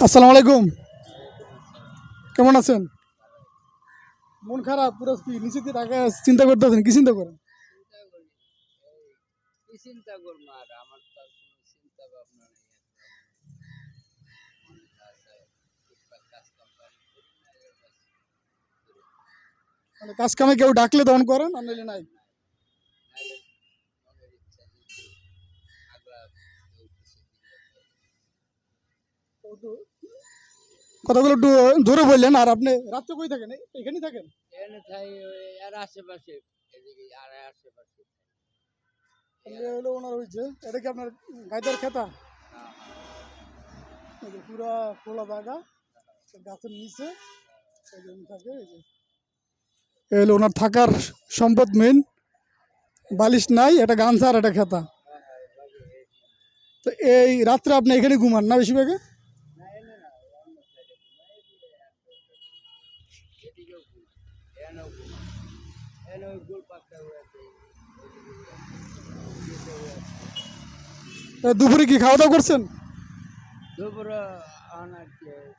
আসসালামু আলাইকুম কেমন আছেন মন খারাপ পুরো কি নিচে দিয়ে টাকা চিন্তা করতেছেন কি চিন্তা করেন চিন্তা করি এই কি চিন্তা একদম। মনে কাজ কাম। মানে কাজ কেউ ডাকলে তখন করেন আর নাইলে নাই কথাগুলো একটু জোরে বললেন আর আপনি রাত্রে কই থাকেন? এখানেই থাকেন? এখানে থাই ওই আর আশেপাশে আর আশেপাশে। হলো ওনার হয়েছে এটা কি আপনার গাইদার খেতা? হ্যাঁ, পুরা খোলা জায়গা গাছের নিচে থাকে ওনার থাকার সম্পদ মেন বালিশ নাই এটা গামছা আর এটা খেতা। তো এই রাত্রে আপনি এখানে ঘুমান না বেশিরভাগে না এনে না অন্য সাইডে এদিকেও ঘুমাই এনেও ঘুমাই এনে ওই গোল পাকটা দুপুরে কি খাওয়া দাওয়া করছেন? দুপুরে অনেক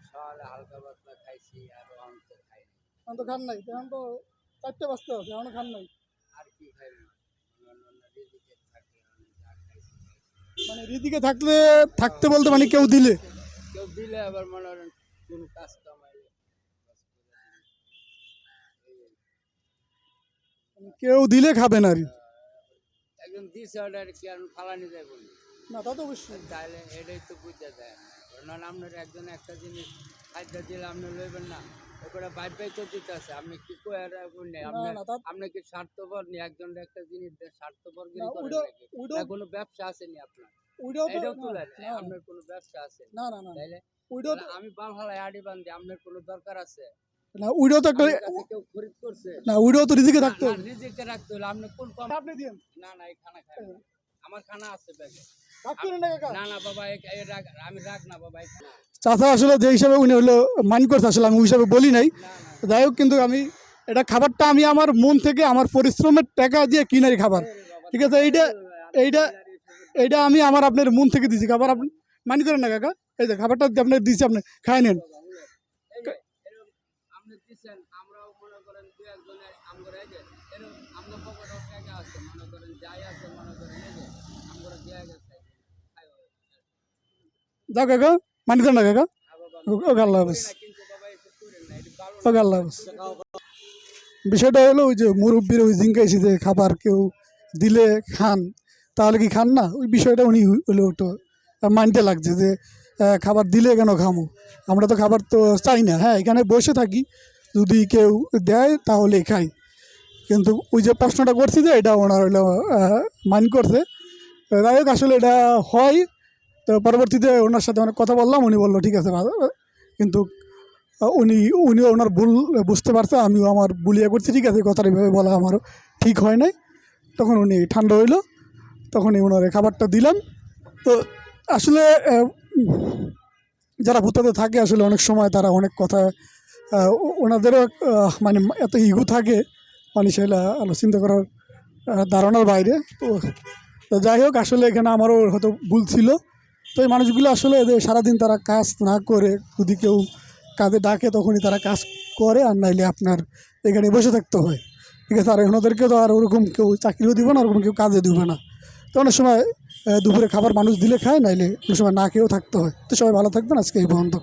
সকালে হালকা পাতলা খাইছি আর অন্ত খাই। তো খান নাই? এখন তো চারটে বাজতে আছে এখনও খান নাই? আর কি খাই না অন্য অন্য রিজিকে থাকে আমি যা খাইছি খাইছি। মানে রিদিকে থাকলে থাকতে বলতে মানে কেউ দিলে? কেউ দিলে আবার মনে করেন কোনো কাজ কামাইলে বাস করে দিলে। মানে কেউ দিলে খাবেন আর কি। একজন দিছে অর্ডার কি আর ফালানি যায় বলি না তা তো অবশ্যই। তাহলে এটাই তো বুঝতে যায় না। আপনার একজন একটা জিনিস খাদ্য দিলে আপনি লইবেন না। বাইর বাই তো দিতে আছে। আপনি কি আপনি স্বার্থপর? নি একজন একটা জিনিস স্বার্থপর করেন কোনো ব্যবসা আছে নি আপনার? ওইটাও তো আপনার কোনো ব্যবসা আছে না? না তাইলে আমি বাল হালাই আড়ি বান্ধি আপনার কোনো দরকার আছে? না ওইটাও তো একটা না ওইটাও তো রিদিকে থাকতো। না, নিজেকে রাখতে হলে আপনি কোন কম আপনি দিন। না না এই খানা খাই আমার খানা আছে ব্যাগে। চাচা আসলে যে হিসাবে উনি হলো মাইন্ড করছে আসলে আমি ওই হিসাবে বলি নাই। যাই হোক কিন্তু আমি এটা খাবারটা আমি আমার মন থেকে আমার পরিশ্রমের টাকা দিয়ে কিনারি খাবার। ঠিক আছে এইটা এইটা এইটা আমি আমার আপনার মন থেকে দিছি। খাবার আপনি মাইন্ড করেন না কাকা। এই যে খাবারটা আপনার দিছি আপনি খাই নেন এই যে, এরকম আপনি দিচ্ছেন আমরাও মনে করেন দু একজনের আমরা না বিষয়টা হলো ওই যে মুরব্বীর ওই জিঙ্কাইছি যে খাবার কেউ দিলে খান, তাহলে কি খান না? ওই বিষয়টা উনি হলো একটু মাইন্ডে লাগছে যে খাবার দিলে কেন খামো? আমরা তো খাবার তো চাই না। হ্যাঁ এখানে বসে থাকি। যদি কেউ দেয় তাহলে খাই। কিন্তু ওই যে প্রশ্নটা করছি যে এটা ওনার হইল মাইন্ড করছে। যাই হোক, আসলে এটা হয়। তো পরবর্তীতে ওনার সাথে অনেক কথা বললাম, উনি বলল, ঠিক আছে কিন্তু উনি, উনিও ওনার ভুল বুঝতে পারছে, আমিও আমার বুলিয়া করছি, ঠিক আছে, কথাটা এভাবে বলা আমারও ঠিক হয় নাই। তখন উনি ঠান্ডা হইল, তখনই ওনার খাবারটা দিলাম। তো আসলে যারা ভূতাতে থাকে, আসলে অনেক সময় তারা অনেক কথা ওনাদেরও মানে এত ইগু থাকে মানে সেটা আলো চিন্তা করার ধারণার বাইরে। তো যাই হোক, আসলে এখানে আমারও হয়তো ভুল ছিল। তো এই মানুষগুলো আসলে এদের সারাদিন তারা কাজ না করে, যদি কেউ কাজে ডাকে তখনই তারা কাজ করে, আর নাইলে আপনার এখানে বসে থাকতে হয়। ঠিক আছে, আর ওনাদেরকে তো আর ওরকম কেউ চাকরিও দিব না ওরকম কেউ কাজে দিবে না। তো অনেক সময় দুপুরে খাবার মানুষ দিলে খায়, নাইলে অনেক সময় না খেয়েও থাকতে হয়। তো সবাই ভালো থাকবেন, আজকে এই পর্যন্ত।